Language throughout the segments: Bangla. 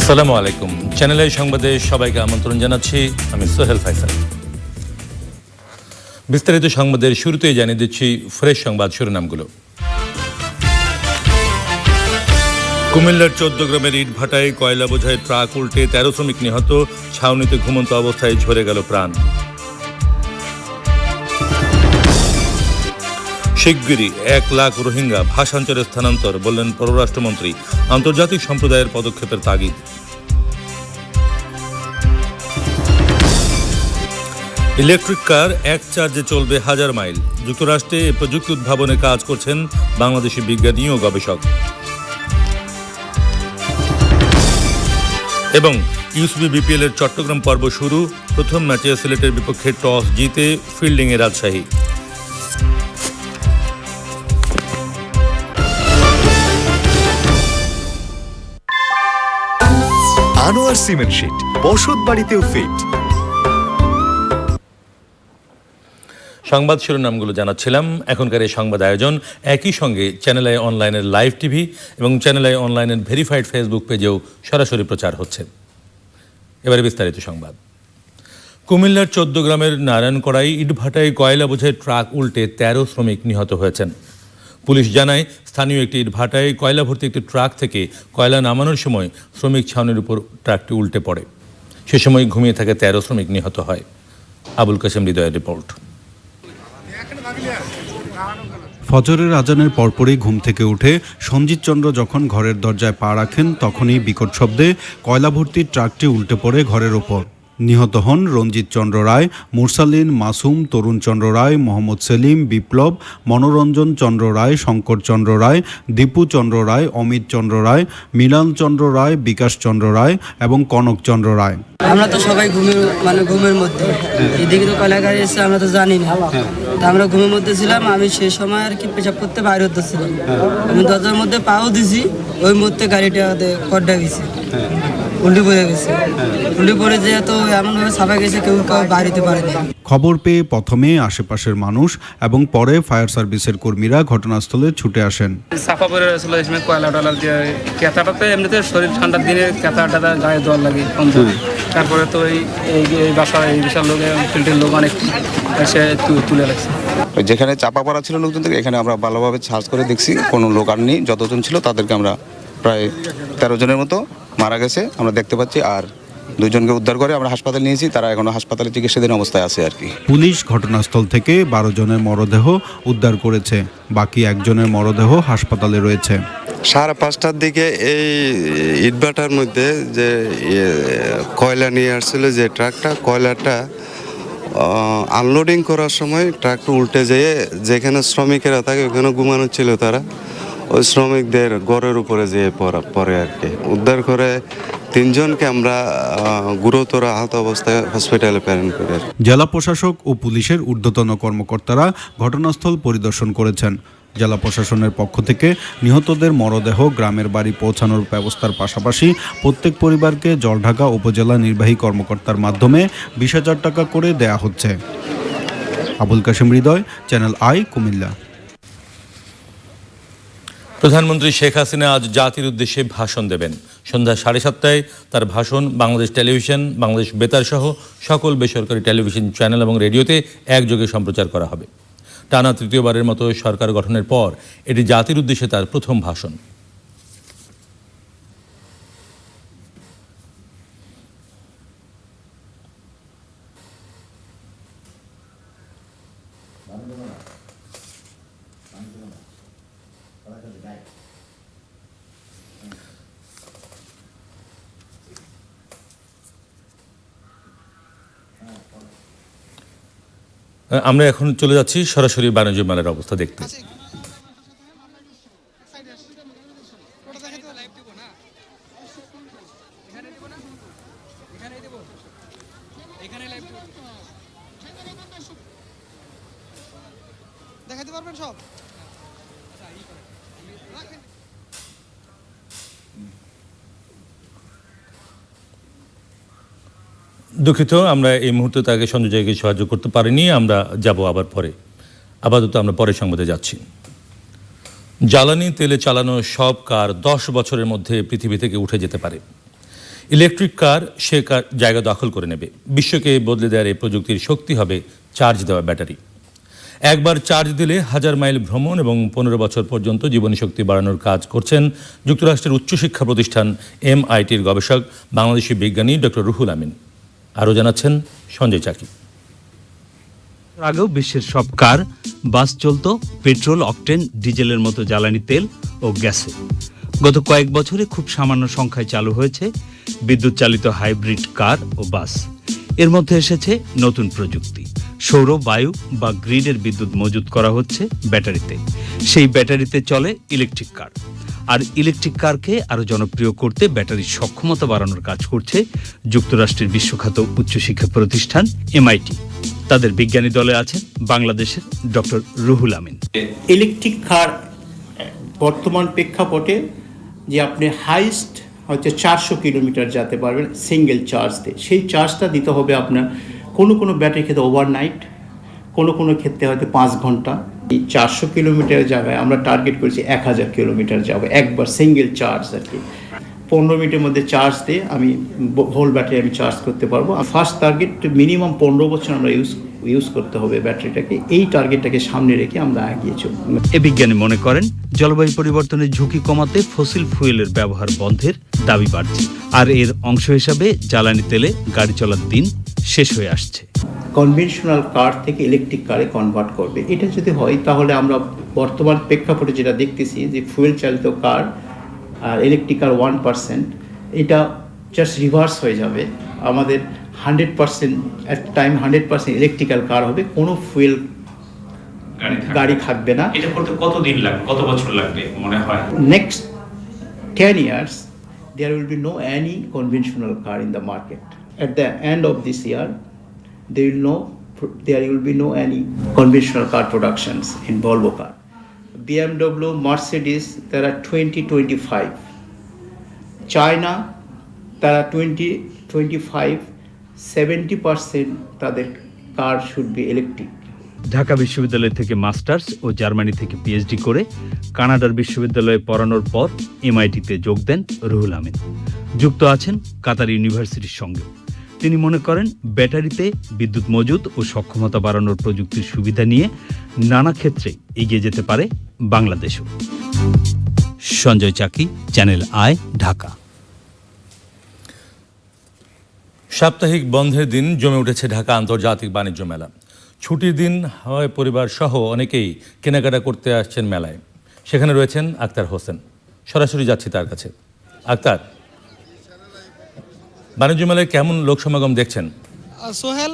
আসসালামু আলাইকুম। চ্যানেল সংবাদে সবাইকে আমন্ত্রণ জানাচ্ছি। আমি সোহেল ফাইসাল বিস্তারিত সংবাদের শুরুতেই জানিয়ে দিচ্ছি ফ্রেশ সংবাদ শিরোনামগুলো। কুমিল্লার চোদ্দ গ্রামের ইট ভাটায় কয়লা বোঝায় ট্রাক উল্টে তেরো শ্রমিক নিহত। ছাউনিতে ঘুমন্ত অবস্থায় ঝরে গেল প্রাণ। শিগগিরই এক লাখ রোহিঙ্গা ভাষান্তরে স্থানান্তর, বললেন পররাষ্ট্রমন্ত্রী। আন্তর্জাতিক সম্প্রদায়ের পদক্ষেপের তাগিদ। ইলেকট্রিক কার এক চার্জে চলবে হাজার মাইল। যুক্তরাষ্ট্রে প্রযুক্তি উদ্ভাবনে কাজ করছেন বাংলাদেশি বিজ্ঞানী ও গবেষক। এবং ইউসবি বিপিএল এর চট্টগ্রাম পর্ব শুরু। প্রথম ম্যাচে সিলেটের বিপক্ষে টস জিতে ফিল্ডিংয়ে রাজশাহী। আনোয়ার সিমেন্ট শিট, বসত বাড়িতেও ফিট সংবাদ শিরোনামগুলো জানাচ্ছিলাম। এখনকার এই সংবাদ আয়োজন একই সঙ্গে চ্যানেল আই অনলাইনের লাইভ টিভি এবং চ্যানেল আই অনলাইনের ভেরিফাইড ফেসবুক পেজেও সরাসরি প্রচার হচ্ছে। এবারে বিস্তারিত সংবাদ। কুমিল্লার চোদ্দ গ্রামের নারায়ণকড়াই ইটভাটায় কয়লা বোঝাই ট্রাক উল্টে তেরো শ্রমিক নিহত হয়েছেন। পুলিশ জানায়, স্থানীয় একটি ভাটায় কয়লা ভর্তি একটি ট্রাক থেকে কয়লা নামানোর সময় শ্রমিক ছাউনির উপর ট্রাকটি উল্টে পড়ে। সে সময় ঘুমিয়ে থাকে তেরো শ্রমিক নিহত হয়। আবুল কাসেম হৃদয়ের রিপোর্ট। ফজরের আজানের পরপরই ঘুম থেকে উঠে সঞ্জিত চন্দ্র যখন ঘরের দরজায় পা রাখেন, তখনই বিকট শব্দে কয়লা ভর্তির ট্রাকটি উল্টে পড়ে ঘরের ওপর। নিহত হন রঞ্জিত চন্দ্র রায় মুরসালিন মাসুম তরুণ চন্দ্র রায় মোহাম্মদ সেলিম বিপ্লব মনোরঞ্জন চন্দ্র রায় শঙ্কর চন্দ্র রায় দীপু চন্দ্র রায় অমিত চন্দ্র রায় মিলান চন্দ্র রায় বিকাশ চন্দ্র রায় এবং কনক চন্দ্র রায়। আমরা তো সবাই ঘুমের মানে ঘুমের মধ্যে। এদিকে তো কলাগাড়ি এসে আমরা তো জানি না। তা আমরা ঘুমের মধ্যে ছিলাম আমি সেই সময় আর কি পেশাব করতে বাইরে হতেছিলাম আমি দরজার মধ্যে পাও দিছি ওই মুহূর্তে গাড়িটা কড্ডা গেছে। উল্টি পড়ে গেছে। উল্টি পড়ে যে তো এমনভাবে সাফা গেছে কেউ কেউ বাড়িতে পারেনি খবর পেয়ে প্রথমে আশেপাশের মানুষ এবং পরে ফায়ার সার্ভিসের কর্মীরা ঘটনাস্থলে ছুটে আসেন। চাপা পড়ে রয়েছিল এই সময় কয়লা টয়লা দিয়ে। কেঁচাটাতে এমনিতে শরীর ঠান্ডার দিনে কেঁচা টাতা গায়ে জল লাগে তারপরে তো এই এই এই বাসা এই বিশাল লোক ফিল্ডের লোক অনেক এসে তু- তুলে লাগছে যেখানে চাপা পড়া ছিল লোকজন থেকে এখানে আমরা ভালোভাবে সার্চ করে দেখছি কোনো লোক আর নেই যতজন ছিল তাদেরকে আমরা প্রায় তেরো জনের মতো মারা গেছে আমরা দেখতে পাচ্ছি আর দুজনকে উদ্ধার করে আমরা হাসপাতালে নিয়েছি তারা এখনও হাসপাতালে চিকিৎসাধীন অবস্থায় আছে আর কি। পুলিশ ঘটনাস্থল থেকে বারো জনের মরদেহ উদ্ধার করেছে বাকি একজনের মরদেহ হাসপাতালে রয়েছে। সাড়ে পাঁচটার দিকে এই ইটভাটার মধ্যে যে কয়লা নিয়ে আসছিল যে ট্রাকটা কয়লাটা আনলোডিং করার সময় ট্রাকটা উল্টে যেয়ে যেখানে শ্রমিকেরা থাকে ওখানে ঘুমানো ছিল তারা। ওই শ্রমিকদের গড়ের উপরে যেয়ে পড়ে আর কি। উদ্ধার করে তিনজনকে আমরা গুরুতর আহত অবস্থায় হসপিটালে প্রেরণ করি জেলা প্রশাসক ও পুলিশের ঊর্ধ্বতন কর্মকর্তারা ঘটনাস্থল পরিদর্শন করেছেন। জেলা প্রশাসনের পক্ষ থেকে নিহতদের মরদেহ গ্রামের বাড়ি পৌঁছানোর ব্যবস্থার পাশাপাশি প্রত্যেক পরিবারকে জলঢাকা উপজেলা নির্বাহী কর্মকর্তার মাধ্যমে বিশ হাজার টাকা করে দেয়া হচ্ছে। Abul Kashem Hridoy, Channel I, Cumilla. প্রধানমন্ত্রী শেখ হাসিনা আজ জাতির উদ্দেশ্যে ভাষণ দেবেন। সন্ধ্যা সাড়ে সাতটায় তার ভাষণ বাংলাদেশ টেলিভিশন, বাংলাদেশ বেতার সহ সকল বেসরকারি টেলিভিশন চ্যানেল এবং রেডিওতে একযোগে সম্প্রচার করা হবে। টানা তৃতীয়বারের মতো সরকার গঠনের পর এটি জাতির উদ্দেশ্যে তার প্রথম ভাষণ। আমরা এখন চলে যাচ্ছি সরাসরি বাণিজ্য মেলার অবস্থা দেখতে। দেখাতে পারবেন সব? দুঃখিত, আমরা এই মুহূর্তে তাকে সঞ্জয়কে সাহায্য করতে পারিনি, আমরা যাব আবার পরে। আপাতত আমরা পরে সংবাদে যাচ্ছি। জ্বালানি তেলে চালানো সব কার দশ বছরের মধ্যে পৃথিবী থেকে উঠে যেতে পারে। ইলেকট্রিক কার সে কার জায়গা দখল করে নেবে। বিশ্বকে বদলে দেওয়ার এই প্রযুক্তির শক্তি হবে চার্জ দেওয়া ব্যাটারি। একবার চার্জ দিলে হাজার মাইল ভ্রমণ এবং পনেরো বছর পর্যন্ত জীবনী শক্তি বাড়ানোর কাজ করছেন যুক্তরাষ্ট্রের উচ্চশিক্ষা প্রতিষ্ঠান এমআইটির গবেষক, বাংলাদেশি বিজ্ঞানী ডক্টর রুহুল আমিন। আরও জানাচ্ছেন সঞ্জয় চাকি আগেও বিশ্বের সব কার, বাস চলত পেট্রোল, অকটেন, ডিজেলের মতো জ্বালানি তেল ও গ্যাসে। গত কয়েক বছরে খুব সামান্য সংখ্যায় চালু হয়েছে বিদ্যুৎ চালিত হাইব্রিড কার ও বাস। এর মধ্যে এসেছে নতুন প্রযুক্তি। সৌর, বায়ু বা গ্রিডের বিদ্যুৎ মজুত করা হচ্ছে ব্যাটারিতে। সেই ব্যাটারিতে চলে ইলেকট্রিক কার। আর ইলেকট্রিক কারকে আরও জনপ্রিয় করতে ব্যাটারির সক্ষমতা বাড়ানোর কাজ করছে যুক্তরাষ্ট্রের বিশ্বখ্যাত উচ্চশিক্ষা প্রতিষ্ঠান এমআইটি তাদের বিজ্ঞানী দলে আছেন বাংলাদেশের doctor Ruhul Amin. Electric car বর্তমান প্রেক্ষাপটে যে আপনি হাইস্ট হচ্ছে চারশো কিলোমিটার যেতে পারবেন সিঙ্গেল চার্জ দিয়ে সেই চার্জটা দিতে হবে আপনার কোনো কোনো ব্যাটারি ক্ষেত্রে ওভারনাইট কোনো কোনো ক্ষেত্রে হয়তো পাঁচ ঘণ্টা। চারশো কিলোমিটার জায়গায় আমরা টার্গেট করেছি এক হাজার কিলোমিটার যাব একবার সিঙ্গেল চার্জ আর কি। পনেরো মিনিটের মধ্যে চার্জ দিয়ে আমি হোল ব্যাটারি আমি চার্জ করতে পারব। ফার্স্ট টার্গেট মিনিমাম পনেরো বছর আমরা ইউজ ইউজ করতে হবে ব্যাটারিটাকে এই টার্গেটটাকে সামনে রেখে আমরা এগিয়ে চলবো। এ বিজ্ঞানী মনে করেন, জলবায়ু পরিবর্তনের ঝুঁকি কমাতে ফসিল ফুয়েলের ব্যবহার বন্ধের দাবি বাড়ছে। আর এর অংশ হিসাবে জ্বালানি তেলে গাড়ি চলার দিন শেষ হয়ে আসছে। কনভেনশনাল কার থেকে ইলেকট্রিক কারে কনভার্ট করবে। এটা যদি হয় তাহলে আমরা বর্তমান প্রেক্ষাপটে যেটা দেখতেছি যে ফুয়েল চালিত কার আর ইলেকট্রিক কার ওয়ান পার্সেন্ট এটা জাস্ট রিভার্স হয়ে যাবে। আমাদের hundred percent at time hundred percent electrical car হবে কোনো ফুয়েল গাড়ি থাকবে না। এটা করতে কতদিন লাগবে? কত বছর লাগবে মনে হয়? Next 10 years there will be no any conventional car in the market at the end of this year there will no there will be no any conventional car productions in volvo car bmw mercedes there are 20 25 china there are 20 25 70% তাদের car should be electric Dhaka বিশ্ববিদ্যালয় থেকে মাস্টার্স ও জার্মানি থেকে পিএইচডি করে কানাডার বিশ্ববিদ্যালয়ে পড়ানোর পর এমআইটিতে যোগ দেন রুহুল আমিন যুক্ত আছেন কাতার ইউনিভার্সিটির সঙ্গে তিনি মনে করেন ব্যাটারিতে বিদ্যুৎ মজুত ও সক্ষমতা বাড়ানোর প্রযুক্তির সুবিধা নিয়ে নানা ক্ষেত্রে এগিয়ে যেতে পারে বাংলাদেশও। Sanjay Chaki, Channel I, Dhaka. সাপ্তাহিক বন্ধের দিন জমে উঠেছে ঢাকা আন্তর্জাতিক বাণিজ্য মেলা। ছুটির দিন হয় পরিবার সহ অনেকেই কেনাকাটা করতে আসছেন মেলায়। সেখানে রয়েছেন আক্তার হোসেন। সরাসরি যাচ্ছি তার কাছে। আক্তার বাণিজ্য মেলায় কেমন লোক সমাগম দেখছেন? সোহেল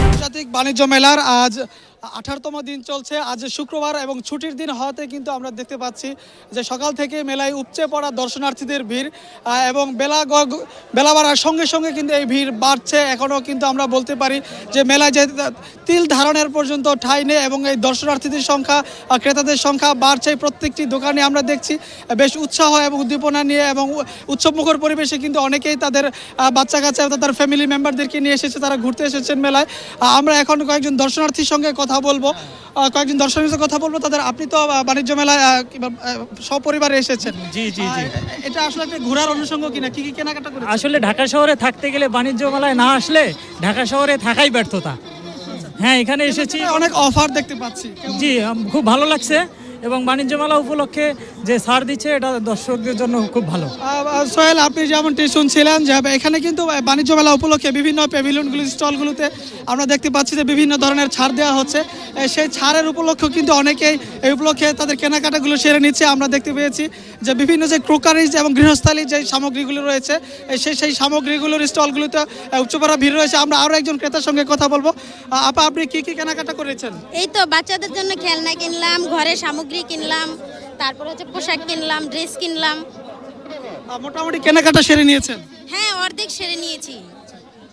আন্তর্জাতিক বাণিজ্য মেলার আজ আঠারোতম দিন চলছে। আজ শুক্রবার এবং ছুটির দিন হওয়াতে কিন্তু আমরা দেখতে পাচ্ছি যে সকাল থেকে মেলায় উপচে পড়া দর্শনার্থীদের ভিড় এবং বেলা বেলা বাড়ার সঙ্গে সঙ্গে কিন্তু এই ভিড় বাড়ছে। এখনও কিন্তু আমরা বলতে পারি যে মেলায় যে তিল ধারণের পর্যন্ত ঠাঁই নেই এবং এই দর্শনার্থীদের সংখ্যা ক্রেতাদের সংখ্যা বাড়ছে। প্রত্যেকটি দোকানে আমরা দেখছি বেশ উৎসাহ এবং উদ্দীপনা নিয়ে এবং উৎসবমুখর পরিবেশে কিন্তু অনেকেই তাদের বাচ্চা কাচ্চা তাদের ফ্যামিলি মেম্বারদেরকে নিয়ে এসেছে, তারা ঘুরতে এসেছেন মেলায়। আমরা এখন কয়েকজন দর্শনার্থীর সঙ্গে কথা বলব। আহ, কয়েকজন দর্শকের সাথে কথা বলব। তাদের আপনি তো বাণিজ্য মেলায় সপরিবারে এসেছেন। জি, জি, জি। এটা আসলে একটা ঘোরার অনুষঙ্গ কিনা? কি কি কেনাকাটা করে আসলে ঢাকা শহরে থাকতে গেলে বাণিজ্য মেলায় না আসলে ঢাকা শহরে থাকাই ব্যর্থতা। হ্যাঁ এখানে এসেছি। অনেক অফার দেখতে পাচ্ছি। জি খুব ভালো লাগছে। এবং বাণিজ্য মেলা উপলক্ষে যে ছাড় দিচ্ছে এটা দর্শকদের জন্য খুব ভালো। সোহেল আপনি যেমনটি শুনছিলেন যে এখানে কিন্তু বাণিজ্য মেলা উপলক্ষে বিভিন্ন প্যাভিলিয়নগুলি স্টলগুলোতে আমরা দেখতে পাচ্ছি যে বিভিন্ন ধরনের ছাড় দেওয়া হচ্ছে। সেই ছাড়ের উপলক্ষে কিন্তু অনেকেই এই উপলক্ষে তাদের কেনাকাটাগুলো সেরে নিচ্ছে। আমরা দেখতে পেয়েছি যে বিভিন্ন যে ক্রোকারিজ এবং গৃহস্থালী যে সামগ্রীগুলো রয়েছে সেই সেই সামগ্রীগুলোর স্টলগুলোতে উচ্চপাড়া ভিড় রয়েছে। আমরা আরও একজন ক্রেতার সঙ্গে কথা বলব। আপা আপনি কি কি কেনাকাটা করেছেন? এই তো বাচ্চাদের জন্য খেলনা কিনলাম ঘরে সামগ্রী কিনলাম তারপর হচ্ছে পোশাক কিনলাম ড্রেস কিনলাম। মোটামুটি কেনাকাটা সেরে নিয়েছেন? হ্যাঁ অর্ধেক সেরে নিয়েছি।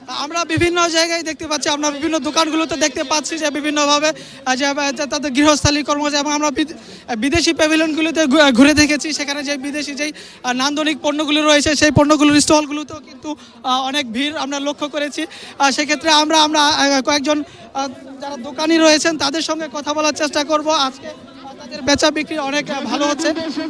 আমরা বিভিন্ন জায়গায় দেখতে পাচ্ছি আমরা বিভিন্ন দোকানগুলোতে দেখতে পাচ্ছি যে বিভিন্নভাবে যে তাদের গৃহস্থালী কর্মচারী এবং আমরা বিদ- বিদেশি প্যাভিলিয়নগুলোতে ঘুরে দেখেছি। সেখানে যে বিদেশি যেই নান্দনিক পণ্যগুলো রয়েছে সেই পণ্যগুলোর স্টলগুলোতেও কিন্তু অনেক ভিড় আমরা লক্ষ্য করেছি। সেক্ষেত্রে আমরা আমরা কয়েকজন যারা দোকানি রয়েছেন তাদের সঙ্গে কথা বলার চেষ্টা করব। আজকে বেচা বিক্রি অনেক ভালো হচ্ছে।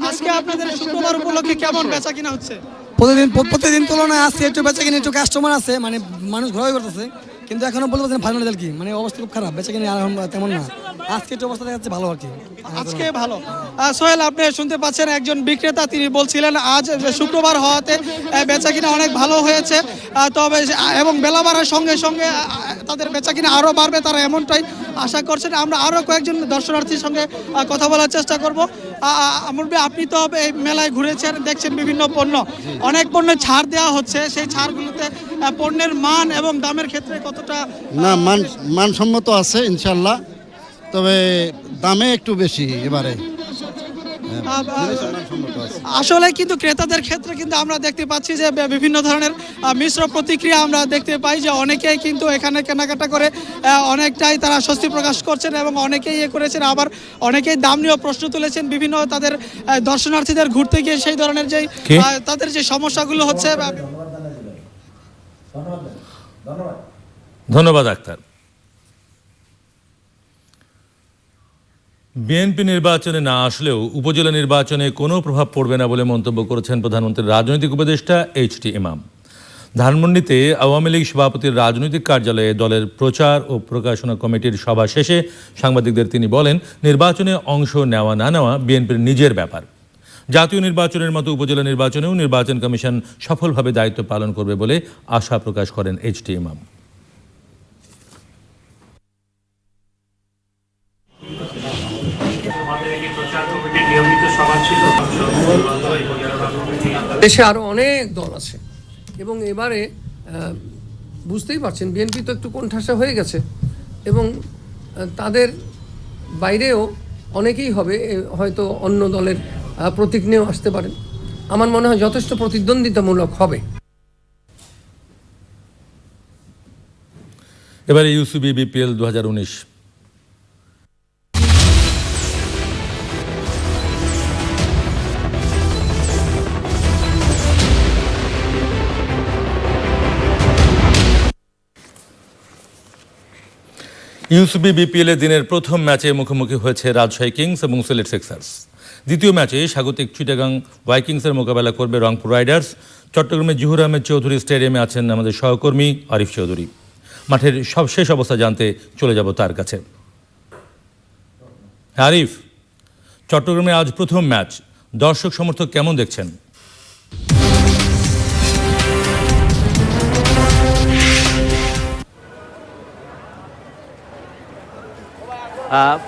আজকে আপনাদের শুক্রবার উপলক্ষে কেমন বেচা কিনা হচ্ছে? প্রতিদিন প্রতিদিন তুলনায় আজকে একটু বেচা কিনে, একটু কাস্টমার আছে মানে মানুষ ঘোরাঘুরি করতেছে। কিন্তু এখনও বলতে পারছেন ফাইনাল রেজাল্ট কি? মানে অবস্থা খুব খারাপ বেচা কিনে তেমন না। আজকে অবস্থা দেখা যাচ্ছে ভালো আর কি। আজকে ভালো। সোহেল, আপনি শুনতে পাচ্ছেন একজন বিক্রেতা, তিনি বলছিলেন আজ শুক্রবার হওয়াতে বেচা কিনা অনেক ভালো হয়েছে। তবে এবং বেলা বাড়ার সঙ্গে সঙ্গে তাদের বেচা কিনা আরও বাড়বে, তারা এমনটাই আশা করছেন। আমরা আরও কয়েকজন দর্শনার্থীর সঙ্গে কথা বলার চেষ্টা করব। ভাই, আপনি তো এই মেলায় ঘুরেছেন দেখছেন বিভিন্ন পণ্য। অনেক পণ্যের ছাড় দেওয়া হচ্ছে সেই ছাড়গুলোতে পণ্যের মান এবং দামের ক্ষেত্রে কতটা না মান মানসম্মত আছে ইনশাল্লাহ তবে দামে একটু বেশি এবারে। আসলে কিন্তু ক্রেতাদের ক্ষেত্রে কিন্তু আমরা দেখতে পাচ্ছি যে বিভিন্ন ধরনের মিশ্র প্রতিক্রিয়া আমরা দেখতে পাই যে অনেকেই কিন্তু এখানে কেনাকাটা করে অনেকটাই তারা স্বস্তি প্রকাশ করছেন এবং অনেকেই ইয়ে করেছেন। আবার অনেকেই দাম নিয়েও প্রশ্ন তুলেছেন বিভিন্ন তাদের দর্শনার্থীদের ঘুরতে গিয়ে সেই ধরনের যে তাদের যে সমস্যাগুলো হচ্ছে ধন্যবাদ আক্তার বিএনপি নির্বাচনে না আসলেও উপজেলা নির্বাচনে কোনো প্রভাব পড়বে না বলে মন্তব্য করেছেন প্রধানমন্ত্রীর রাজনৈতিক উপদেষ্টা এইচ টি ইমাম। ধানমন্ডিতে আওয়ামী লীগ সভাপতির রাজনৈতিক কার্যালয়ে দলের প্রচার ও প্রকাশনা কমিটির সভা শেষে সাংবাদিকদের তিনি বলেন, নির্বাচনে অংশ নেওয়া না নেওয়া বিএনপির নিজের ব্যাপার। জাতীয় নির্বাচনের মতো উপজেলা নির্বাচনেও নির্বাচন কমিশন সফলভাবে দায়িত্ব পালন করবে বলে আশা প্রকাশ করেন এইচ টি ইমাম। দেশে আরও অনেক দল আছে। এবং এবারে বুঝতেই পারছেন, বিএনপি তো একটু কোণঠাসা হয়ে গেছে। এবং তাদের বাইরেও অনেকেই হবে হয়তো অন্য দলের প্রতীক নিয়েও আসতে পারেন। আমার মনে হয় যথেষ্ট প্রতিদ্বন্দ্বিতামূলক হবে। এবারে ইউসিবি, বিপিএল দু হাজার উনিশ। ইউসিবি বিপিএল এর দিনের প্রথম ম্যাচে মুখোমুখি হয়েছে রাজশাহী কিংস এবং সিলেট সিক্সার্স। দ্বিতীয় ম্যাচে স্বাগতিক চিটাগাং ভাইকিংসের মোকাবেলা করবে রংপুর রাইডার্স। চট্টগ্রামের জহুর আহমেদ চৌধুরী স্টেডিয়ামে আছেন আমাদের সহকর্মী আরিফ চৌধুরী। মাঠের সবশেষ অবস্থা জানতে চলে যাব তার কাছে। আরিফ, চট্টগ্রামে আজ প্রথম ম্যাচ। দর্শক সমর্থক কেমন দেখছেন?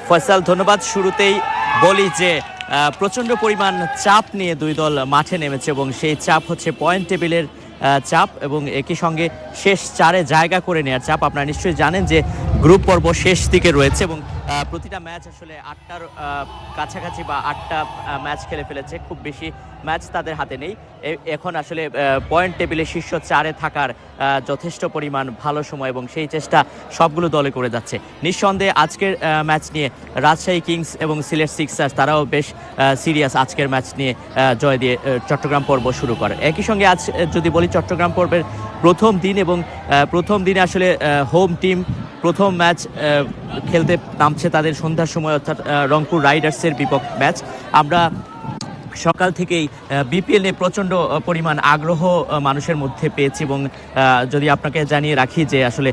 ফয়সাল, ধন্যবাদ। শুরুতেই বলি যে প্রচণ্ড পরিমাণ চাপ নিয়ে দুই দল মাঠে নেমেছে এবং সেই চাপ হচ্ছে পয়েন্ট টেবিলের চাপ এবং একই সঙ্গে শেষ চারে জায়গা করে নেওয়ার চাপ। আপনারা নিশ্চয়ই জানেন যে গ্রুপ পর্ব শেষ দিকে রয়েছে এবং প্রতিটা ম্যাচ আসলে আটটার কাছাকাছি বা আটটা ম্যাচ খেলে ফেলেছে। খুব বেশি ম্যাচ তাদের হাতে নেই। এখন আসলে পয়েন্ট টেবিলে শীর্ষ চারে থাকার যথেষ্ট পরিমাণ ভালো সময় এবং সেই চেষ্টা সবগুলো দলে করে যাচ্ছে। নিঃসন্দেহে আজকের ম্যাচ নিয়ে রাজশাহী কিংস এবং সিলেট সিক্সার্স তারাও বেশ সিরিয়াস আজকের ম্যাচ নিয়ে জয় দিয়ে চট্টগ্রাম পর্ব শুরু করে। একই সঙ্গে আজ যদি বলি চট্টগ্রাম পর্বের প্রথম দিন এবং প্রথম দিনে আসলে হোম টিম প্রথম ম্যাচ খেলতে নামছে তাদের সন্ধ্যার সময় অর্থাৎ রংপুর রাইডার্সের বিপক্ষ ম্যাচ। আমরা সকাল থেকেই বিপিএল প্রচণ্ড পরিমাণ আগ্রহ মানুষের মধ্যে পেয়েছি এবং যদি আপনাকে জানিয়ে রাখি যে আসলে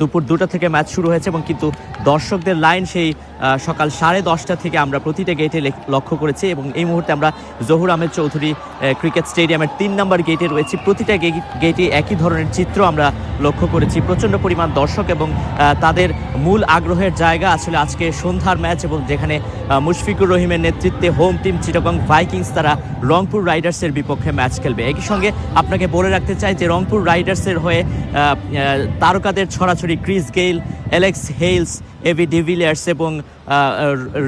দুপুর দুটা থেকে ম্যাচ শুরু হয়েছে এবং কিন্তু দর্শকদের লাইন সেই সকাল সাড়ে দশটা থেকে আমরা প্রতিটা গেটে লক্ষ্য করেছি এবং এই মুহূর্তে আমরা জহুর আহমেদ চৌধুরী ক্রিকেট স্টেডিয়ামের তিন নম্বর গেটে রয়েছি। প্রতিটা গেটে একই ধরনের চিত্র আমরা লক্ষ্য করেছি। প্রচণ্ড পরিমাণ দর্শক এবং তাদের মূল আগ্রহের জায়গা আসলে আজকে সন্ধ্যার ম্যাচ এবং যেখানে মুশফিকুর রহিমের নেতৃত্বে হোম টিম চিটাগং ভাইকিংস তারা রংপুর রাইডার্সের বিপক্ষে ম্যাচ খেলবে। একই সঙ্গে আপনাকে বলে রাখতে চাই যে রংপুর রাইডার্সের হয়ে তারকাদের ছড়াছড়ি Chris Gayle Alex Hales AB de Villiers এবং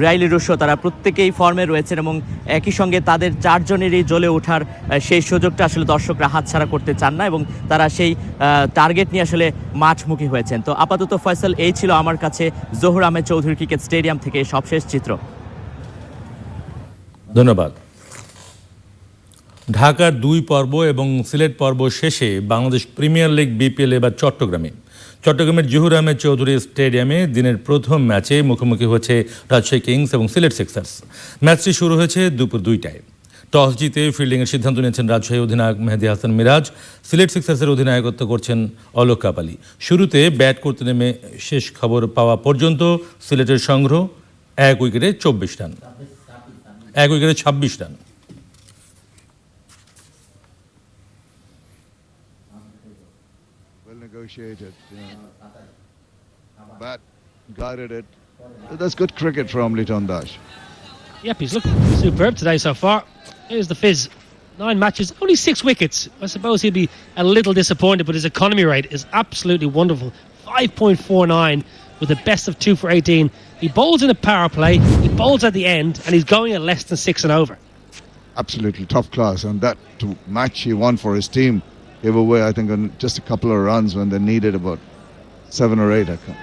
রাইলি রুশো তারা প্রত্যেকেই ফর্মে রয়েছেন এবং একই সঙ্গে তাদের চারজনেরই জ্বলে ওঠার সেই সুযোগটা আসলে দর্শকরা হাতছাড়া করতে চান না এবং তারা সেই টার্গেট নিয়ে আসলে মাঠমুখী হয়েছেন। তো আপাতত ফয়সাল, এই ছিল আমার কাছে জহুর আহমেদ চৌধুরী ক্রিকেট স্টেডিয়াম থেকে সবশেষ চিত্র। ধন্যবাদ। ঢাকার দুই পর্ব এবং সিলেট পর্ব শেষে বাংলাদেশ প্রিমিয়ার লিগ, বিপিএল এবার চট্টগ্রামে। চট্টগ্রামের জহুর আহমেদ চৌধুরী স্টেডিয়ামে দিনের প্রথম ম্যাচে মুখোমুখি হয়েছে রাজশাহী কিংস এবং সিলেট সিক্সার্স। ম্যাচটি শুরু হয়েছে দুপুর দুইটায়। টস জিতে ফিল্ডিংয়ের সিদ্ধান্ত নিয়েছেন রাজশাহী অধিনায়ক মেহেদি হাসান মিরাজ। সিলেট সিক্সার্সের অধিনায়কত্ব করছেন অলোক কাপালি। শুরুতে ব্যাট করতে নেমে শেষ খবর পাওয়া পর্যন্ত সিলেটের সংগ্রহ এক উইকেটে চব্বিশ রান। এক উইকেটে ছাব্বিশ run Well negotiated. Bat guided it. That's good cricket from Liton Dash. Yep, he's looking superb today so far. Here's the fizz. Nine matches, only six wickets. I suppose he'll be a little disappointed, but his economy rate is absolutely wonderful. 5.49 with the best of two for 18. he bowls in a power play, he bowls at the end, and he's going at less than six and over. Absolutely top class. And that match he won for his team gave away, I think, on just a couple of runs when they needed about seven or eight. I can't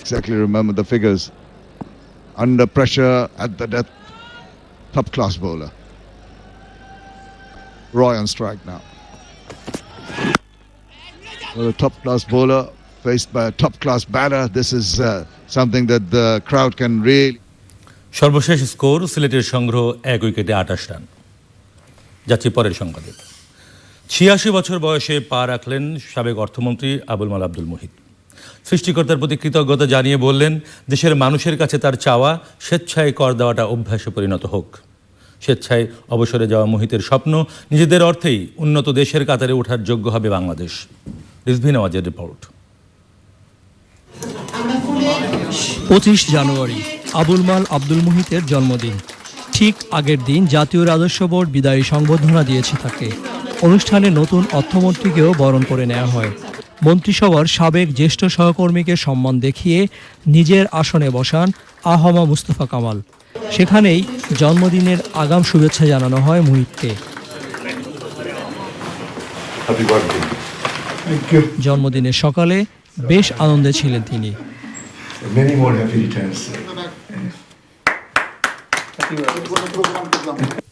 exactly remember the figures. Under pressure at the death, top class bowler. Roy on strike now. Well, a top class bowler faced by a top class batter. This is uh, something that the crowd can really. সর্বশেষ স্কোর সিলেটের সংগ্রহ এক উইকেটে আটাশ রান যাচ্ছি পরের সংবাদে ছিয়াশি বছর বয়সে পা রাখলেন সাবেক অর্থমন্ত্রী আবুল মাল আব্দুল মুহিত সৃষ্টিকর্তার প্রতি কৃতজ্ঞতা জানিয়ে বললেন দেশের মানুষের কাছে তার চাওয়া স্বেচ্ছায় কর দেওয়াটা অভ্যাসে পরিণত হোক স্বেচ্ছায় অবসরে যাওয়া মোহিতের স্বপ্ন নিজেদের অর্থেই উন্নত দেশের কাতারে ওঠার যোগ্য হবে বাংলাদেশ রিজভি নওয়াজের রিপোর্ট পঁচিশ জানুয়ারি আবুল মাল আব্দুল মুহিতের জন্মদিন। ঠিক আগের দিন জাতীয় রাজস্ব বোর্ড বিদায়ী সংবর্ধনা দিয়েছে তাকে। অনুষ্ঠানে নতুন অর্থমন্ত্রীকেও বরণ করে নেওয়া হয়। মন্ত্রিসভার সাবেক জ্যেষ্ঠ সহকর্মীকে সম্মান দেখিয়ে নিজের আসনে বসান আহমা মুস্তফা কামাল। সেখানেই জন্মদিনের আগাম শুভেচ্ছা জানানো হয় মুহিতকে। জন্মদিনের সকালে বেশ আনন্দে ছিলেন তিনি।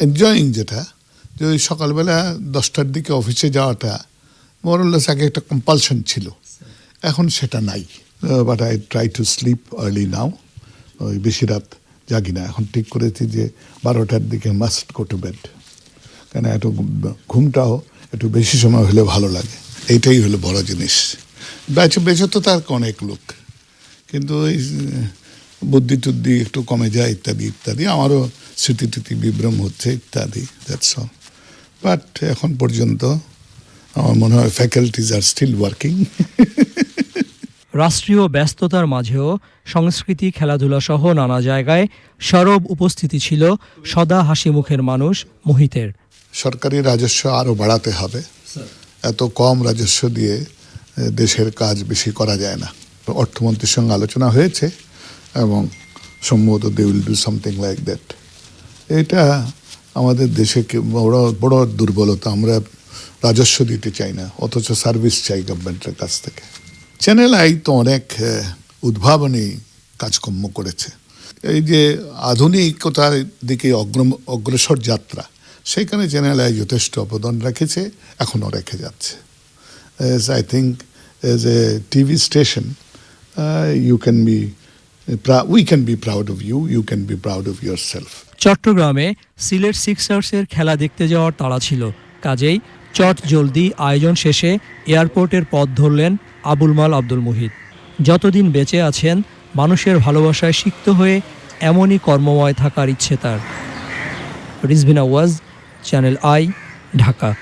এনজয়িং যেটা যে ওই সকালবেলা দশটার দিকে অফিসে যাওয়াটা মোরলেস আগে একটা কম্পালশন ছিল এখন সেটা নাই but I try to sleep early now ওই বেশি রাত জাগি না এখন ঠিক করেছি যে বারোটার দিকে মাস্ট গো টু বেড কেন একটু ঘুমটাও একটু বেশি সময় হলে ভালো লাগে এইটাই হলো বড় জিনিস বেঁচে বেঁচে তো তার অনেক লোক কিন্তু এই বুদ্ধি টুদ্ধি একটু কমে যায় ইত্যাদি ইত্যাদি। আমারও স্মৃতি টুতি বিভ্রম হচ্ছে ইত্যাদি দ্যাটস অল বাট এখন পর্যন্ত আমার মনে হয় ফ্যাকাল্টিজ আর স্টিল ওয়ার্কিং রাষ্ট্রীয় ব্যস্ততার মাঝেও সংস্কৃতি খেলাধুলা সহ নানা জায়গায় সরব উপস্থিতি ছিল সদা হাসি মুখের মানুষ মোহিতের। সরকারি রাজস্ব আরও বাড়াতে হবে। এত কম রাজস্ব দিয়ে দেশের কাজ বেশি করা যায় না। অর্থমন্ত্রীর সঙ্গে আলোচনা হয়েছে এবং সম্ভবত they will do something like that এটা আমাদের দেশে বড় বড় দুর্বলতা আমরা রাজস্ব দিতে চাই না অথচ সার্ভিস চাই গভর্নমেন্টের কাছ থেকে। চ্যানেল আই তো অনেক উদ্ভাবনী কাজকর্ম করেছে। এই যে আধুনিকতার দিকে অগ্র অগ্রসর যাত্রা সেইখানে চ্যানেল আই যথেষ্ট অবদান রেখেছে এখনও রেখে যাচ্ছে। Think as a TV station, uh, you can be, prou- we can be proud of you, you can be proud of yourself. চট্টগ্রামে সিলেট সিক্সার্সের খেলা দেখতে যাওয়ার তাড়া ছিল। কাজেই চট জলদি আয়োজন শেষে এয়ারপোর্টের পথ ধরলেন আবুল মাল আব্দুল মুহিত। যতদিন বেঁচে আছেন মানুষের ভালোবাসায় সিক্ত হয়ে এমনই কর্মময় থাকার ইচ্ছে তার। Rizvina Waz Channel I Dhaka.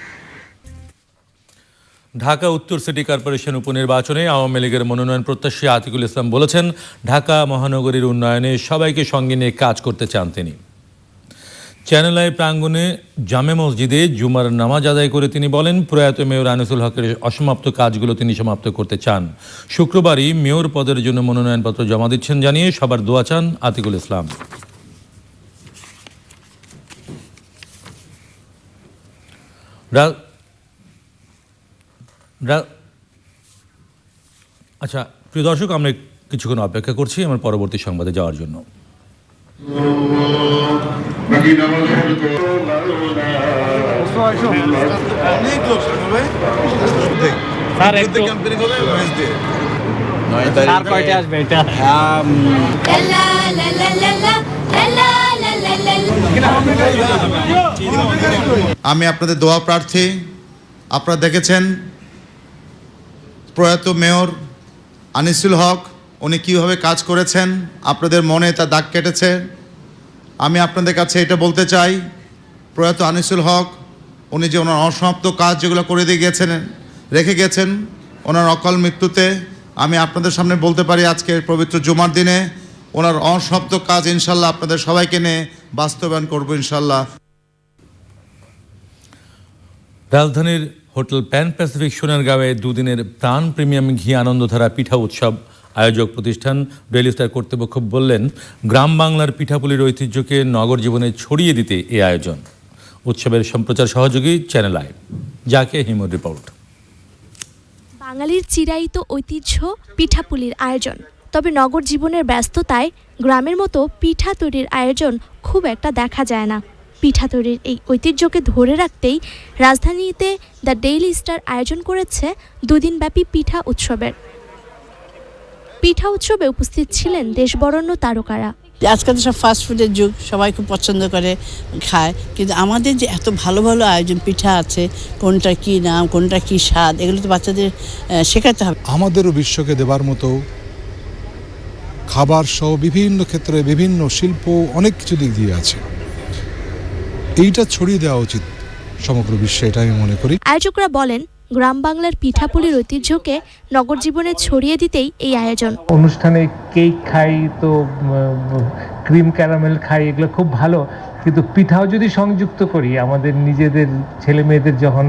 Dhaka উত্তর সিটি কর্পোরেশন উপনির্বাচনে আওয়ামী লীগের মনোনয়ন প্রত্যাশী আতিকুল ইসলাম বলেছেন, ঢাকা মহানগরীর উন্নয়নে সবাইকে সঙ্গে নিয়ে কাজ করতে চান তিনি। চ্যানেল আই প্রাঙ্গণে জামে মসজিদে জুমার নামাজ আদায় করে তিনি বলেন, প্রয়াত মেয়র আনিসুল হকের অসমাপ্ত কাজগুলো তিনি সমাপ্ত করতে চান। শুক্রবারই মেয়র পদের জন্য মনোনয়নপত্র জমা দিচ্ছেন জানিয়ে সবার দোয়া চান আতিকুল ইসলাম। আচ্ছা প্রিয় দর্শক আমরা কিছুক্ষণ অপেক্ষা করছি আমার পরবর্তী সংবাদে যাওয়ার জন্য। আমি আপনাদের দোয়া প্রার্থী। আপনারা দেখেছেন প্রয়াত মেয়র আনিসুল হক, উনি কীভাবে কাজ করেছেন, আপনাদের মনে তা দাগ কেটেছে? আমি আপনাদের কাছে এটা বলতে চাই, প্রয়াত আনিসুল হক, উনি যে ওনার অসমাপ্ত কাজ যেগুলো করে দিয়ে গেছেন, রেখে গেছেন, ওনার অকাল মৃত্যুতে, আমি আপনাদের সামনে বলতে পারি আজকের পবিত্র জুমার দিনে, ওনার অসমাপ্ত কাজ ইনশাল্লাহ আপনাদের সবাইকে নিয়ে বাস্তবায়ন করব ইনশাল্লাহ। রাজধানীর হোটেল প্যান প্যাসিফিক সোনারগাঁওয়ে দুদিনের প্রাণ প্রিমিয়াম ঘি আনন্দধারা পিঠা উৎসব আয়োজক প্রতিষ্ঠান ডেইলি স্টার কর্তৃপক্ষ বললেন, গ্রাম বাংলার পিঠাপুলির ঐতিহ্যকে নগর জীবনে ছড়িয়ে দিতে এ আয়োজন। উৎসবের সম্প্রচার সহযোগী চ্যানেল আই যাকে হিমুর রিপোর্ট। বাঙালির চিরায়িত ঐতিহ্য পিঠাপুলির আয়োজন। তবে নগর জীবনের ব্যস্ততায় গ্রামের মতো পিঠা তৈরির আয়োজন খুব একটা দেখা যায় না। পিঠা তৈরির এই ঐতিহ্যকে ধরে রাখতেই রাজধানীতে দ্য ডেইলি স্টার আয়োজন করেছে দুদিনব্যাপী পিঠা উৎসবের। পিঠা উৎসবে উপস্থিত ছিলেন দেশবরণ্য তারকারা। আজকাল তো সব ফাস্ট ফুডের যুগ সবাই খুব পছন্দ করে খায়। কিন্তু আমাদের যে এত ভালো ভালো আয়োজন পিঠা আছে কোনটা কি নাম কোনটা কি স্বাদ এগুলো তো বাচ্চাদের শেখাতে হবে। আমাদেরও বিশ্বকে দেবার মতো খাবার সহ বিভিন্ন ক্ষেত্রে বিভিন্ন শিল্প অনেক কিছু দিক দিয়ে আছে। এইটা ছড়িয়ে দেওয়া উচিত সমগ্র বিশ্বে এটা আমি মনে করি। আয়োজকরা বলেন গ্রাম বাংলার পিঠাপুলির ঐতিহ্যকে নগর জীবনে ছড়িয়ে দিতেই এই আয়োজন। অনুষ্ঠানে কেক খাই তো ক্রিম ক্যারামেল খাই এগুলো খুব ভালো। কিন্তু পিঠাও যদি সংযুক্ত করি আমাদের নিজেদের ছেলে মেয়েদের যখন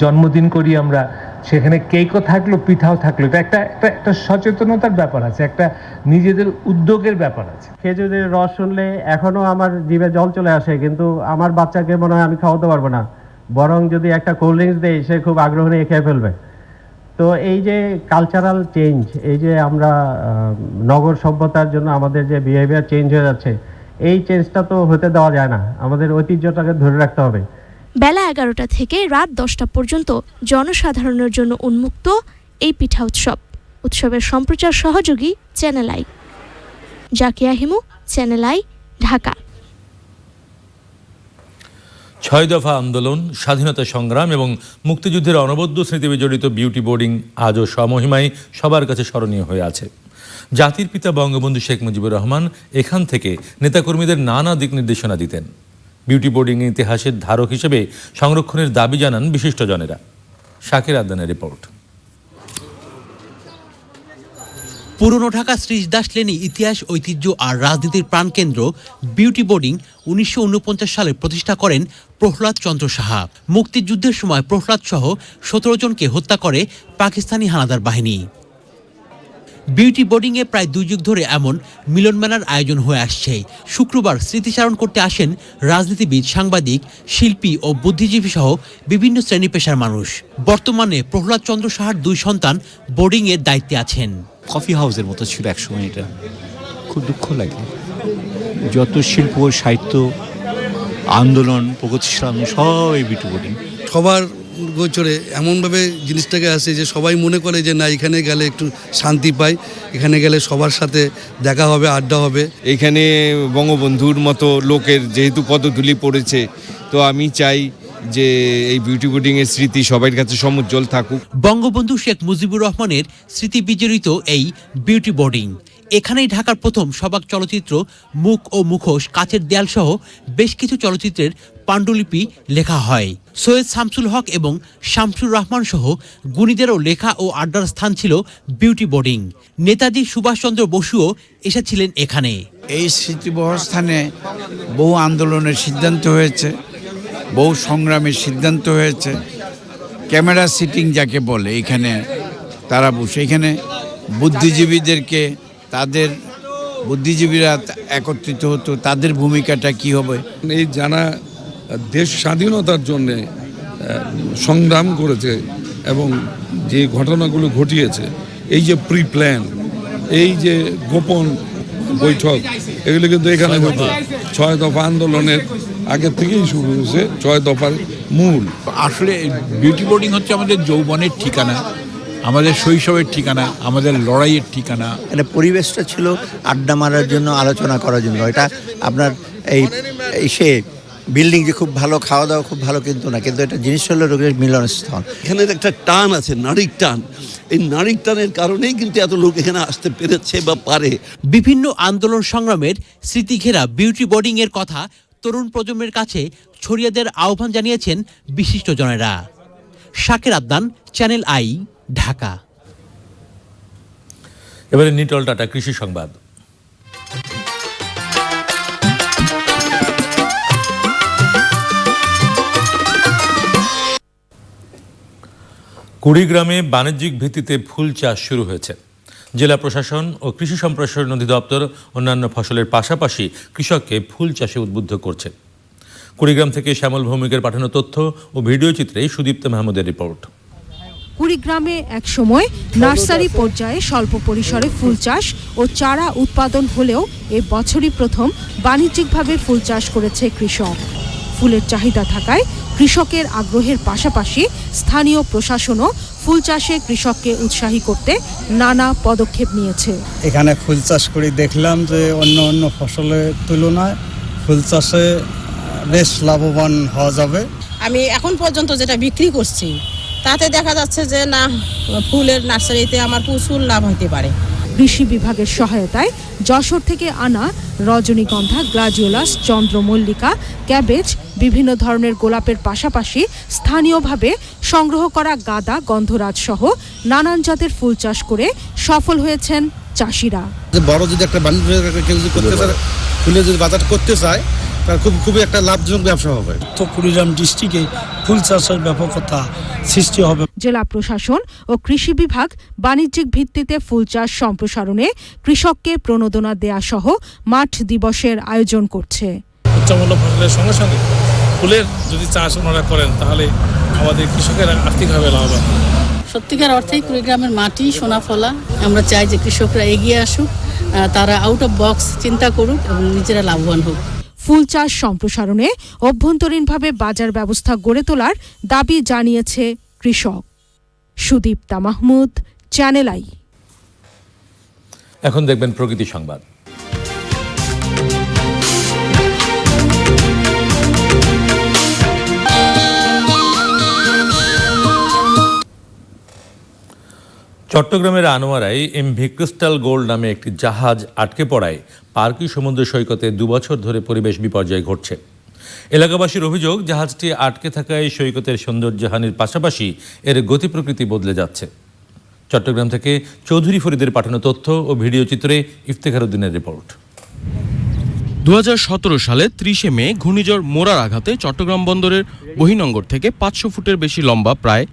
জন্মদিন করি আমরা সেখানে কেকও থাকল, পিঠাও থাকল। এটা একটা একটা একটা সচেতনতার ব্যাপার আছে, একটা নিজেদের উদ্যোগের ব্যাপার আছে। খেজুরের রস শুনলে এখনও আমার জিভে জল চলে আসে, কিন্তু আমার বাচ্চাকে মনে হয় আমি খাওয়াতে পারব না। বরং যদি একটা কোল্ড ড্রিঙ্কস দেই, সে খুব আগ্রহ নিয়ে খেয়ে ফেলবে। তো এই যে কালচারাল চেঞ্জ এই যে আমরা নগর সভ্যতার জন্য আমাদের যে বিহেভিয়ার চেঞ্জ হয়ে যাচ্ছে, এই চেঞ্জটা তো হতে দেওয়া যায় না। আমাদের ঐতিহ্যটাকে ধরে রাখতে হবে। বেলা এগারোটা থেকে রাত দশটা পর্যন্ত জনসাধারণের জন্য উন্মুক্ত এই পিঠা উৎসব। উৎসবের সম্প্রচার সহযোগী Channel I Zakia Himu Channel I Dhaka. ছয় দফা আন্দোলন, স্বাধীনতা সংগ্রাম এবং মুক্তিযুদ্ধের অনবদ্য স্মৃতি জড়িত বিউটি বোর্ডিং আজও সমহিমায় সবার কাছে স্মরণীয় হয়ে আছে। জাতির পিতা বঙ্গবন্ধু শেখ মুজিবুর রহমান এখান থেকে নেতাকর্মীদের নানা দিক নির্দেশনা দিতেন। বিউটি বোর্ডিং ইতিহাসের ধারক হিসেবে সংরক্ষণের দাবি জানান বিশিষ্টজনেরা। শাকির আদানের রিপোর্ট। পুরনো ঢাকা শ্রীশদাস লেনে ইতিহাস, ঐতিহ্য আর রাজনীতির প্রাণকেন্দ্র বিউটি বোর্ডিং উনিশশো ঊনপঞ্চাশ সালে প্রতিষ্ঠা করেন প্রহ্লাদ চন্দ্র সাহা। মুক্তিযুদ্ধের সময় প্রহ্লাদ সহ সতেরো জনকে হত্যা করে পাকিস্তানি হানাদার বাহিনী। বিউটি বোর্ডিংয়ে প্রায় দুই যুগ ধরে এমন মিলন মেলার আয়োজন হয়ে আসছে। শুক্রবার স্মৃতিচারণ করতে আসেন রাজনীতিবিদ সাংবাদিক শিল্পী ও বুদ্ধিজীবী সহ বিভিন্ন শ্রেণি পেশার মানুষ। বর্তমানে প্রহ্লাদ চন্দ্র সাহার দুই সন্তান বোর্ডিংয়ের দায়িত্বে আছেন। কফি হাউসের মতো ছিল একসময় এটা। খুব দুঃখ লাগে। যত শিল্প সাহিত্য আন্দোলন প্রগতিশীল সব এই বিটু বোর্ডিং। সবার গোচরে এমনভাবে জিনিসটাকে আসে যে সবাই মনে করে যে না এখানে গেলে একটু শান্তি পাই এখানে গেলে সবার সাথে দেখা হবে আড্ডা হবে। এখানে বঙ্গবন্ধুর মতো লোকের যেহেতু পদধূলি পড়েছে তো আমি চাই যে এই বিউটি বোর্ডিংয়ের স্মৃতি সবার কাছে সমুজ্জ্বল থাকুক। বঙ্গবন্ধু শেখ মুজিবুর রহমানের স্মৃতি বিজড়িত এই বিউটি বোর্ডিং এখানেই ঢাকার প্রথম সবাক চলচ্চিত্র মুখ ও মুখোশ কাচের দেয়াল সহ বেশ কিছু চলচ্চিত্রের পাণ্ডুলিপি লেখা হয়। সৈয়দ শামসুল হক এবং শামসুর রহমান সহ গুণীদেরও লেখা ও আড্ডার স্থান ছিল বিউটি বোর্ডিং। নেতাজি সুভাষচন্দ্র বসুও এসেছিলেন এখানে। এই স্মৃতিবহ স্থানে বহু আন্দোলনের সিদ্ধান্ত হয়েছে বহু সংগ্রামের সিদ্ধান্ত হয়েছে। ক্যামেরা সিটিং যাকে বলে এখানে তারা বসে। এখানে বুদ্ধিজীবীদেরকে তাদের বুদ্ধিজীবীরা একত্রিত হতো তাদের ভূমিকাটা কি হবে? এই জানা দেশ স্বাধীনতার জন্য সংগ্রাম করেছে এবং যে ঘটনাগুলো ঘটিয়েছে এই যে প্রি প্ল্যান এই যে গোপন বৈঠক এগুলো কিন্তু এখানে হতো। ছয় দফা আন্দোলনের আগে থেকেই শুরু হয়েছে ছয় দফার মূল। আসলে বিউটি বোর্ডিং হচ্ছে আমাদের যৌবনের ঠিকানা আমাদের শৈশবের ঠিকানা আমাদের লড়াইয়ের ঠিকানা। এটা পরিবেশটা ছিল আড্ডা মারার জন্য আলোচনা করার জন্য। এটা আপনার এই এই সে বিল্ডিং যে খুব ভালো খাওয়া দাওয়া খুব ভালো কিন্তু না কিন্তু এটা জিনিস হলো রোগের মিলনস্থল। এখানে একটা টান আছে নারীর টান। এই নারীর টানের কারণেই কিন্তু এত লোক এখানে আসতে পেরেছে বা পারে। বিভিন্ন আন্দোলন সংগ্রামের স্মৃতিঘেরা বিউটি বোর্ডিং এর কথা তরুণ প্রজন্মের কাছে ছড়িয়ে দেওয়ার আহ্বান জানিয়েছেন বিশিষ্টজনেরা। শাকের আদনান চ্যানেল আই ঢাকা। এবারে নিটল টাটা কৃষি সংবাদ। কুড়িগ্রামে বাণিজ্যিক ভিত্তিতে ফুল চাষ শুরু হয়েছে। জেলা প্রশাসন ও কৃষি সম্প্রসারণ অধিদপ্তর অন্যান্য ফসলের পাশাপাশি কৃষককে ফুল চাষে উদ্বুদ্ধ করছে। কুড়িগ্রাম থেকে শ্যামল ভৌমিকের পাঠানো তথ্য ও ভিডিও চিত্রে সুদীপ্ত মাহমুদের রিপোর্ট। কুড়িগ্রামে একসময় নার্সারি পর্যায়ে স্বল্প পরিসরে ফুল চাষ ও চারা উৎপাদন হলেও এ বছরই প্রথম বাণিজ্যিকভাবে ফুল চাষ করেছে কৃষক। ফুলের চাহিদা থাকায় কৃষকের আগ্রহের পাশাপাশি স্থানীয় প্রশাসনও ফুল চাষে কৃষককে উৎসাহী করতে নানা পদক্ষেপ নিয়েছে। এখানে ফুল চাষ করে দেখলাম যে অন্য অন্য ফসলের তুলনায় ফুল চাষে বেশ লাভবান হওয়া যাবে। আমি এখন পর্যন্ত যেটা বিক্রি করছি তাতে দেখা যাচ্ছে যে না ফুলের নার্সারিতে আমার প্রচুর লাভ হতে পারে। কৃষি বিভাগের সহায়তায় যশোর থেকে আনা রজনীগন্ধা গ্লাজিওলাস চন্দ্রমল্লিকা ক্যাবেজ বিভিন্ন ধরনের গোলাপের পাশাপাশি স্থানীয়ভাবে সংগ্রহ করা গাদা গন্ধরাজ সহ নানান জাতের ফুল চাষ করে সফল হয়েছেন চাষিরা। যে বড় যদি একটা বাণিজ্য কেউ যদি করতে ফুলের যদি বাজার করতে চায় তার খুব খুবই একটা লাভজনক ব্যবসা হবে। তো কুড়িগ্রাম ডিস্ট্রিক্টে ফুল চাষের ব্যাপকতা সৃষ্টি হবে। জেলা প্রশাসন ও কৃষি বিভাগ বাণিজ্যিক ভিত্তিতে ফুল চাষ সম্প্রসারণে কৃষককে প্রণোদনা দেয়া সহ মাঠ দিবসের আয়োজন করছে। উচ্চমূল্য ফসলের সঙ্গে সঙ্গে ফুলের যদি চাষ ওনারা করেন তাহলে আমাদের কৃষকেরা আর্থিকভাবে লাভবান হবে। সত্যিকার অর্থেই কুড়িগ্রামের মাটি সোনা ফলা আমরা চাই যে কৃষকরা এগিয়ে আসুক তারা আউট অফ বক্স চিন্তা করুক এবং নিজেরা লাভবান হোক। ফুল চাষ সম্প্রসারণে অভ্যন্তরীণভাবে বাজার ব্যবস্থা গড়ে তোলার দাবি জানিয়েছে কৃষক। Sudipta Mahmud Channel I. এখন দেখবেন প্রকৃতি সংবাদ। চট্টগ্রামের আনোয়ারায় এমভি ক্রিস্টাল গোল্ড নামে একটি জাহাজ আটকে পড়ায় পার্কি সমুদ্র সৈকতে দুবছর ধরে পরিবেশ বিপর্যয় ঘটছে। এলাকাবাসীর অভিযোগ, জাহাজটি আটকে থাকায় সৈকতের সৌন্দর্যহানির পাশাপাশি এর গতি প্রকৃতি বদলে যাচ্ছে। চট্টগ্রাম থেকে চৌধুরী ফরিদের পাঠানো তথ্য ও ভিডিও চিত্রে ইফতেখার উদ্দিনের রিপোর্ট। দু হাজার সতেরো সালে ত্রিশে মে, ঘূর্ণিঝড় মোরার আঘাতে চট্টগ্রাম বন্দরের বহিনঙ্গর থেকে পাঁচশো ফুটের বেশি লম্বা, প্রায়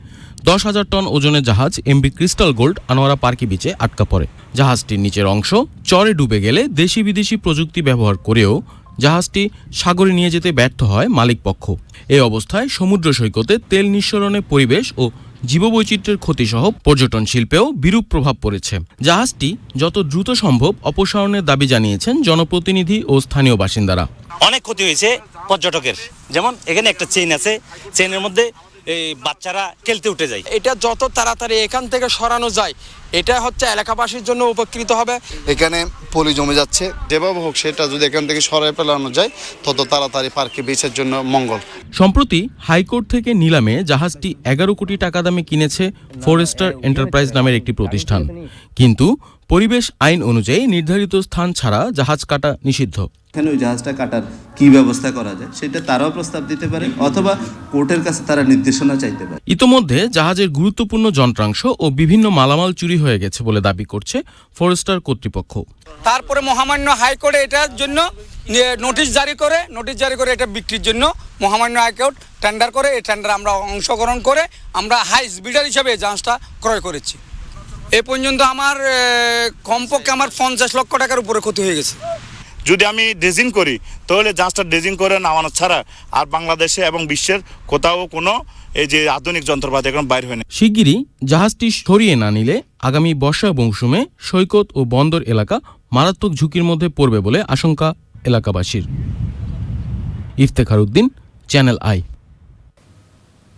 দশ হাজার টন ওজনের জাহাজ MV Crystal Gold Anowara Parki বিচে আটকা পড়ে। জাহাজটির নিচের অংশ চরে ডুবে গেলে দেশি বিদেশি প্রযুক্তি ব্যবহার করেও জাহাজটি সাগরে নিয়ে যেতে ব্যর্থ হয় মালিকপক্ষ। এই অবস্থায় সমুদ্র সৈকতে তেল নিঃসরণে পরিবেশ ও জীববৈচিত্র্যের ক্ষতিসহ পর্যটন শিল্পেও বিরূপ প্রভাব পড়েছে। জাহাজটি যত দ্রুত সম্ভব অপসারণের দাবি জানিয়েছেন জনপ্রতিনিধি ও স্থানীয় বাসিন্দারা। অনেক ক্ষতি হয়েছে পর্যটকের। যেমন এখানে একটা চেইন আছে চেইনের মধ্যে এই বাচ্চারা খেলতে উঠে যায়। এটা যত তাড়াতাড়ি এখান থেকে সরানো যায় এটা হচ্ছে এলাকাবাসীর জন্য উপকৃত হবে। এখানে পলি জমে যাচ্ছে। যেভাবে হোক সেটা যদি এখান থেকে সরাই ফেলানো যায় তত তাড়াতাড়ি পার্কে বিচের জন্য মঙ্গল। সম্প্রতি হাইকোর্ট থেকে নিলামে জাহাজটি এগারো কোটি টাকা দামে কিনেছে ফরেস্টার এন্টারপ্রাইজ নামের একটি প্রতিষ্ঠান। কিন্তু পরিবেশ আইন অনুযায়ী নির্ধারিত স্থান ছাড়া জাহাজ কাটা নিষিদ্ধ। এখানে ওই জাহাজটা কাটার কি ব্যবস্থা করা যায় সেটা তারাও প্রস্তাব দিতে পারে অথবা কোর্টের কাছে তারা নির্দেশনা চাইতে পারে। ইতোমধ্যে জাহাজের গুরুত্বপূর্ণ যন্ত্রাংশ ও বিভিন্ন মালামাল চুরি হয়ে গেছে বলে দাবি করছে ফরেস্টার কর্তৃপক্ষ। তারপরে মহামান্য হাইকোর্টে এটার জন্য নোটিশ জারি করে নোটিশ জারি করে এটা বিক্রির জন্য মহামান্য হাইকোর্ট টেন্ডার করে। এই টেন্ডার আমরা অংশগ্রহণ করে আমরা হাই স্পিডার হিসাবে জাহাজটা ক্রয় করেছি। এ পর্যন্ত আমার কমপক্ষে আমার পঞ্চাশ লক্ষ টাকার উপরে ক্ষতি হয়ে গেছে। যদি আমি ড্রেজিং করি তাহলে জাহাজটা ড্রেজিং করে নামানো ছাড়া আর বাংলাদেশে এবং বিশ্বের কোথাও কোনো এই যে আধুনিক যন্ত্রপাতি এখন বাইর হয় না শিগগিরই জাহাজটি সরিয়ে না নিলে আগামী বর্ষা মৌসুমে সৈকত ও বন্দর এলাকা মারাত্মক ঝুঁকির মধ্যে পড়বে বলে আশঙ্কা এলাকাবাসীর। Iftekhar Uddin, Channel I.